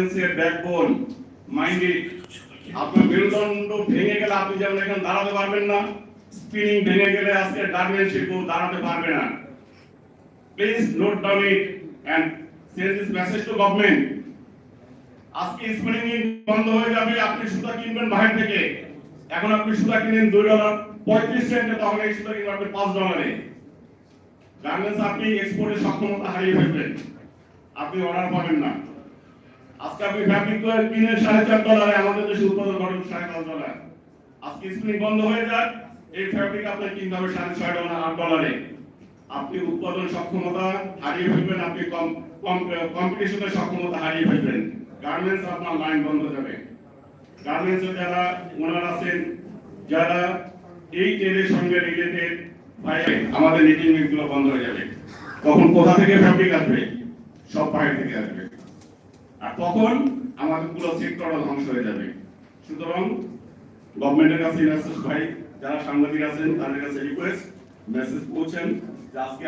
গার্মেন্টসের backbone minded আপনার মেরুদণ্ড ভেঙে গেলে আপনি যেমন এখানে দাঁড়াতে পারবেন না স্পিনিং ভেঙে গেলে আজকে গার্মেন্ট শিল্প দাঁড়াতে পারবে না। Please note down it and send this message to government আজকে স্পিনিং বন্ধ হয়ে যাবে, আপনি সুতা কিনবেন বাইরে থেকে। এখন আপনি সুতা কিনেন দুই ডলার পঁয়ত্রিশ সেন্টে তখন এই সুতা কিনবেন আপনি পাঁচ ডলারে গার্মেন্টস আপনি এক্সপোর্টের সক্ষমতা হারিয়ে ফেলবেন। আপনি অর্ডার পাবেন না। আজকে আপনি ফ্যাব্রিক কিনে সাড়ে চার ডলারে আমাদের দেশে উৎপাদন করেন সাড়ে পাঁচ ডলার আজকে স্পিনিং বন্ধ হয়ে যায় এই কিনতে হবে সাড়ে ছয় ডলার, আট ডলারে। আপনি উৎপাদন সক্ষমতা হারিয়ে ফেলবেন, আপনি কম কম্পিটিশনের সক্ষমতা হারিয়ে ফেলবেন। গার্মেন্টস আপনার লাইন বন্ধ যাবে। যারা ওনার আছেন, যারা এই ট্রেডের সঙ্গে রিলেটেড আমাদের নীতি গুলো বন্ধ হয়ে যাবে। তখন কোথা থেকে ফ্যাব্রিক আসবে? সব বাইরে থেকে আসবে। আর তখন আমাদের পুরো সেক্টরটা ধ্বংস হয়ে যাবে। সুতরাং গভর্নমেন্টের কাছে ভাই, যারা সাংবাদিক আছেন, তাদের কাছে রিকোয়েস্ট মেসেজ পৌঁছেন যে আজকে